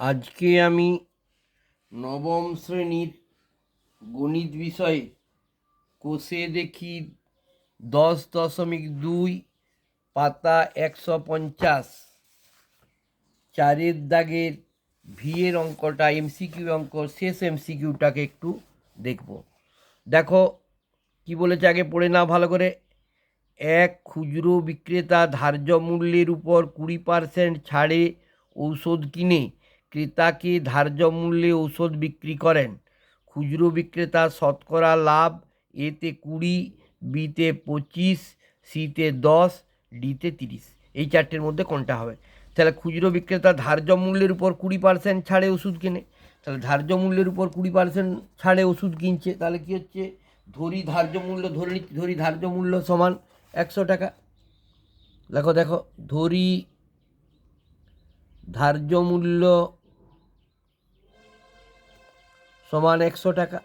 আজকে আমি নবম শ্রেণির গণিত বিষয়ে কোষে দেখি দশ দশমিক দুই পাতা একশো পঞ্চাশ। চারের দাগের ভি এর অঙ্কটা এমসিকিউ অঙ্ক, শেষ এমসিকিউটাকে একটু দেখব। দেখো, কি বলেছে আগে পড়ে নাও ভালো করে। এক খুচরো বিক্রেতা ধার্য মূল্যের উপর কুড়ি পার্সেন্ট ছাড়ে ঔষধ কিনে। ক্রেতাকে ধার্য মূল্যে ঔষধ বিক্রি করেন? খুচরো বিক্রেতা শতকরা লাভ, এতে কুড়ি, বিতে পঁচিশ, সিতে দশ, ডিতে তিরিশ। এই চারটের মধ্যে কোনটা হবে? তাহলে খুচরো বিক্রেতা ধার্য মূল্যের উপর কুড়ি পার্সেন্ট ছাড়ে ওষুধ কেনে। তাহলে ধার্য মূল্যের উপর কুড়ি পার্সেন্ট ছাড়ে ওষুধ কিনছে, তাহলে কী হচ্ছে? ধরি ধার্য মূল্য, ধরে নিচ্ছি ধরি ধার্য মূল্য সমান একশো টাকা। দেখো দেখো, ধরি ধার্য মূল্য সমান একশো টাকা।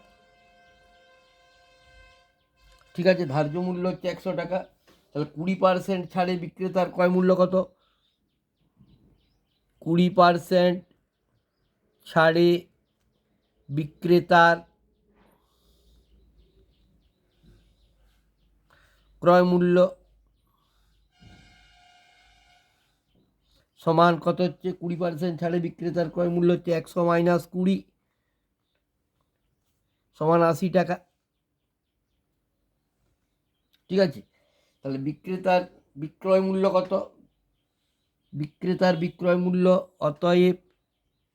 ঠিক আছে, ধার্য মূল্য হচ্ছে একশো টাকা। তাহলে কুড়ি পার্সেন্ট ছাড়ে বিক্রেতার ক্রয় মূল্য কত? কুড়ি পার্সেন্ট ছাড়ে বিক্রেতার ক্রয় মূল্য সমান কত হচ্ছে? কুড়ি পার্সেন্ট ছাড়ে বিক্রেতার ক্রয় মূল্য হচ্ছে একশো মাইনাস কুড়ি। সমান আশি টাকা। ঠিক আছে? তাহলে বিক্রেতার বিক্রয় মূল্য কত? বিক্রেতার বিক্রয় মূল্য অতএব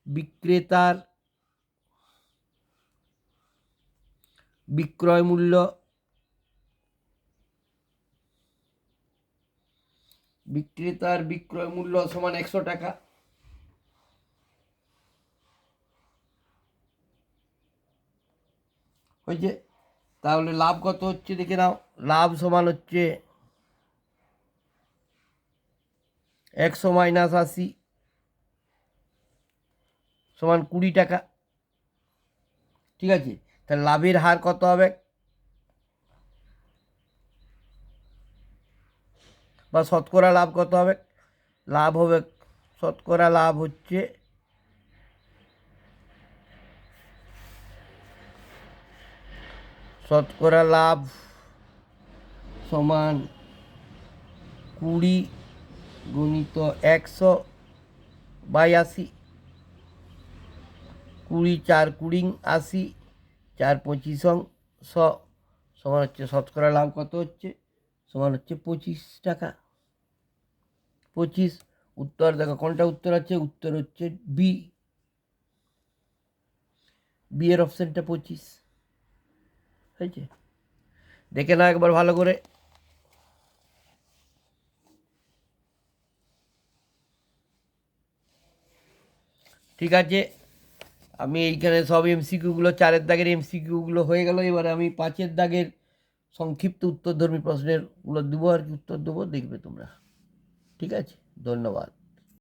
বিক্রেতার বিক্রয় মূল্য বিক্রেতার বিক্রয় মূল্য সমান একশো টাকা। হয়েছে তাহলে লাভ কত হচ্ছে দেখে নাও। লাভ সমান হচ্ছে একশো মাইনাস আশি সমান কুড়ি টাকা। ঠিক আছে? তাহলে লাভের হার কত হবে? বা শতকরা লাভ কত হবে? লাভ হবে, শতকরা লাভ হচ্ছে শতকরা লাভ সমান কুড়ি গুণিত একশো বাই আশি কুড়ি চার কুড়ি আশি, চার পঁচিশ শ সমান হচ্ছে শতকরা লাভ কত হচ্ছে? সমান হচ্ছে পঁচিশ টাকা। পঁচিশ, উত্তর দেখো কোনটা উত্তর আছে? উত্তর হচ্ছে বি। বিয়ের অপশানটা পঁচিশ। হয়েছে দেখে না একবার ভালো করে। ঠিক আছে, আমি এইখানে সব এমসিকিউগুলো চারের দাগের এমসিকিউগুলো হয়ে গেল। এবারে আমি পাঁচের দাগের সংক্ষিপ্ত উত্তরধর্মী প্রশ্নেরগুলো দেবো আর কি, উত্তর দেবো, দেখবে তোমরা। ঠিক আছে, ধন্যবাদ।